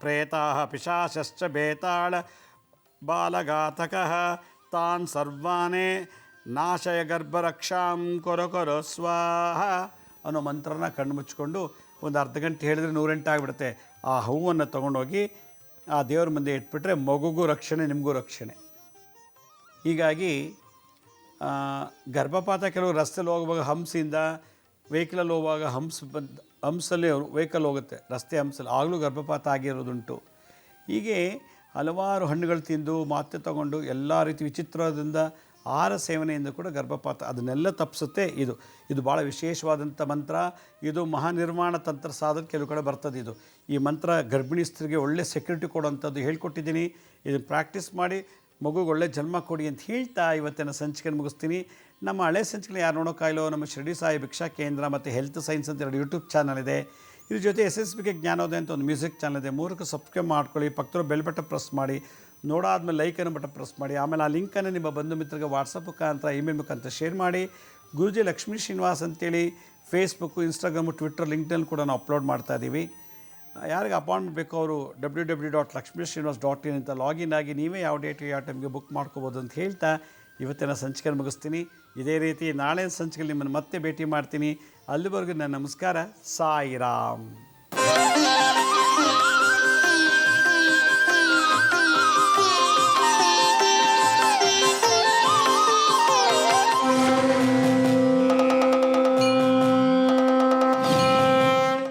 ಪ್ರೇತಾ ಪಿಶಾಚಶ್ಚ ಬೇತಾಳ ಬಾಲಘಾತಕ ತಾನ್ ಸರ್ವಾನೇ ನಾಶಯ ಗರ್ಭರಕ್ಷಾಂ ಕೊರೊ ಕೊರ ಸ್ವಾಹ ಅನ್ನೋ ಮಂತ್ರನ ಕಣ್ಣು ಮುಚ್ಚಿಕೊಂಡು ಒಂದು ಅರ್ಧ ಗಂಟೆ ಹೇಳಿದ್ರೆ ನೂರೆಂಟು ಆಗಿಬಿಡುತ್ತೆ. ಆ ಹೂವನ್ನು ತೊಗೊಂಡೋಗಿ ಆ ದೇವ್ರ ಮುಂದೆ ಇಟ್ಬಿಟ್ರೆ ಮಗುಗೂ ರಕ್ಷಣೆ, ನಿಮಗೂ ರಕ್ಷಣೆ. ಹೀಗಾಗಿ ಗರ್ಭಪಾತ ಕೆಲವು ರಸ್ತೆಯಲ್ಲಿ ಹೋಗುವಾಗ ಹಂಸಿಂದ ವೆಹಿಕಲಲ್ಲಿ ಹೋಗುವಾಗ ಹಂಸ ಬಂದು ಹಂಸಲ್ಲಿ ವೆಹಿಕಲ್ ಹೋಗುತ್ತೆ, ರಸ್ತೆ ಹಂಸಲ್ಲಿ ಆಗಲೂ ಗರ್ಭಪಾತ ಆಗಿರೋದುಂಟು. ಹೀಗೆ ಹಲವಾರು ಹಣ್ಣುಗಳು ತಿಂದು, ಮಾತ್ರೆ ತಗೊಂಡು, ಎಲ್ಲ ರೀತಿ ವಿಚಿತ್ರದಿಂದ ಆಹಾರ ಸೇವನೆಯಿಂದ ಕೂಡ ಗರ್ಭಪಾತ. ಅದನ್ನೆಲ್ಲ ತಪ್ಪಿಸುತ್ತೆ ಇದು. ಇದು ಭಾಳ ವಿಶೇಷವಾದಂಥ ಮಂತ್ರ. ಇದು ಮಹಾನಿರ್ಮಾಣ ತಂತ್ರ ಸಾಧನ ಕೆಲವು ಕಡೆ ಬರ್ತದೆ ಇದು. ಈ ಮಂತ್ರ ಗರ್ಭಿಣಿ ಸ್ತ್ರೀಗೆ ಒಳ್ಳೆ ಸೆಕ್ಯೂರಿಟಿ ಕೊಡುವಂಥದ್ದು ಹೇಳ್ಕೊಟ್ಟಿದ್ದೀನಿ. ಇದನ್ನು ಪ್ರಾಕ್ಟೀಸ್ ಮಾಡಿ ಮಗುಗೆ ಒಳ್ಳೆ ಜನ್ಮ ಕೊಡಿ ಅಂತ ಹೇಳ್ತಾ ಇವತ್ತಿನ ಸಂಚಿಕೆ ಮುಗಿಸ್ತೀನಿ. ನಮ್ಮ ಹಳೆ ಸಂಚಿಕೆ ಯಾರು ನೋಡೋಕ್ಕಾಗಿಲ್ಲೋ ನಮ್ಮ ಶಿರಡಿ ಸಾಯಿ ಭಿಕ್ಷಾ ಕೇಂದ್ರ ಮತ್ತು ಹೆಲ್ತ್ ಸೈನ್ಸ್ ಅಂತ ಎರಡು ಯೂಟ್ಯೂಬ್ ಚಾನಲ್ ಇದೆ. ಇದ್ರ ಜೊತೆ ಎಸ್ ಎಸ್ ಬಿಗೆ ಜ್ಞಾನೋದಯ ಅಂತ ಒಂದು ಮ್ಯೂಸಿಕ್ ಚಾನಲ್ ಇದೆ. ಮೂರಕ್ಕೆ ಸಬ್ಸ್ಕ್ರೈಬ್ ಮಾಡ್ಕೊಳ್ಳಿ ಪಕ್ಕದ ಬೆಲ್ ಬಟನ್ ಪ್ರೆಸ್ ಮಾಡಿ, ನೋಡಾದ್ಮೇಲೆ ಲೈಕ್ ಅನ್ನೋ ಬಟನ್ ಪ್ರೆಸ್ ಮಾಡಿ, ಆಮೇಲೆ ಆ ಲಿಂಕನ್ನು ನಿಮ್ಮ ಬಂಧು ಮಿತ್ರರಿಗೆ ವಾಟ್ಸಪ್ ಮುಖಾಂತರ ಇಮೇಲ್ ಮುಖಾಂತರ ಶೇರ್ ಮಾಡಿ. ಗುರುಜಿ ಲಕ್ಷ್ಮೀ ಶ್ರೀನಿವಾಸ್ ಅಂತೇಳಿ ಫೇಸ್ಬುಕ್ಕು ಇನ್ಸ್ಟಾಗ್ರಾಮು ಟ್ವಿಟ್ಟರ್ ಲಿಂಕ್ನಲ್ಲಿ ಕೂಡ ನಾವು ಅಪ್ಲೋಡ್ ಮಾಡ್ತಾ ಇದ್ದೀವಿ. ಯಾರಿಗೆ ಅಪಾಯಿಂಟ್ಮೆಂಟ್ ಬೇಕೋ ಅವರು W W dot Lakshmi Srinivas dot in ಅಂತ ಲಾಗಿನ್ ಆಗಿ ನೀವೇ ಯಾವ ಡೇಟ್ ಯಾವ ಟೈಮ್ಗೆ ಬುಕ್ ಮಾಡ್ಕೋಬೋದು ಅಂತ ಹೇಳ್ತಾ ಇವತ್ತಿನ ಸಂಚಿಕೆ ಮುಗಿಸ್ತೀನಿ. ಇದೇ ರೀತಿ ನಾಳೆ ಸಂಚಿಕೆಯಲ್ಲಿ ನಿಮ್ಮನ್ನು ಮತ್ತೆ ಭೇಟಿ ಮಾಡ್ತೀನಿ. ಅಲ್ಲಿವರೆಗೂ ನನ್ನ ನಮಸ್ಕಾರ. ಸಾಯಿರಾಮ್.